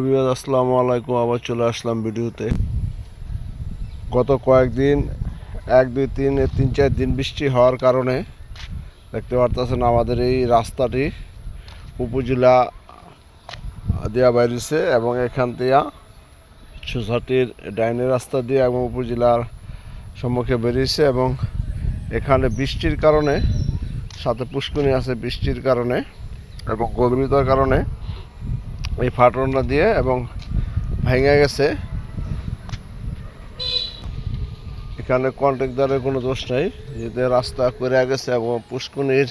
আসসালামু আলাইকুম, আবার চলে আসলাম ভিডিওতে। গত কয়েকদিন, এক, দুই, তিন তিন, চার দিন বৃষ্টি হওয়ার কারণে দেখতে পারতেছেন আমাদের এই রাস্তাটি উপজেলা দেওয়া বাইরেছে এবং এখান দিয়া সোসাইটির ডাইনের রাস্তা দিয়ে এবং উপজেলার সম্মুখে বেরিয়েছে এবং এখানে বৃষ্টির কারণে, সাথে পুষ্কুনি আছে বৃষ্টির কারণে এবং গভীরতার কারণে এই ফাটনটা দিয়ে এবং ভেঙে গেছে। এখানে কন্ট্রাক্টদারের কোনো দোষ নেই। যেতে রাস্তা করে গেছে এবং পুষ্কুনির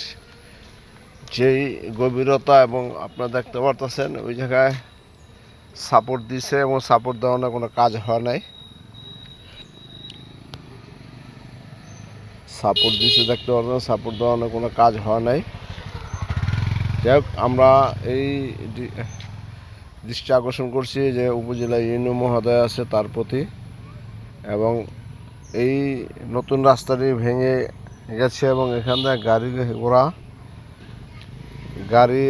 যেই গভীরতা এবং আপনারা দেখতে পারতেছেন, ওই জায়গায় সাপোর্ট দিছে এবং সাপোর্ট দেওয়ানোর কোনো কাজ হয় নাই। সাপোর্ট দিছে দেখতে পারবেন সাপোর্ট দেওয়ানোর কোনো কাজ হয় নাই। যাই হোক, আমরা এই দৃষ্টি আকর্ষণ করছি যে উপজেলা ইউনিয়ন মহোদয় আছে তার প্রতি। এবং এই নতুন রাস্তাটি ভেঙে গেছে এবং এখান থেকে গাড়ি ঘোড়া গাড়ি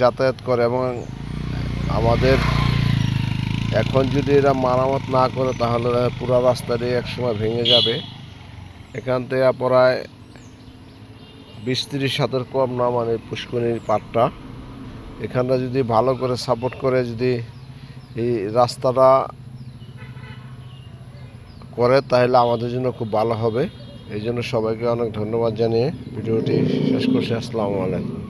যাতায়াত করে এবং আমাদের এখন যদি এরা মারামত না করে তাহলে পুরো রাস্তাটি একসময় ভেঙে যাবে। এখান থেকে প্রায় বিশ তিরিশ হাতের কম না মানে পুষ্করিণীর পাটটা। এখানটা যদি ভালো করে সাপোর্ট করে যদি এই রাস্তাটা করে, তাহলে আমাদের জন্য খুব ভালো হবে। এই জন্য সবাইকে অনেক ধন্যবাদ জানিয়ে ভিডিওটি শেষ করছি। আসসালামু আলাইকুম।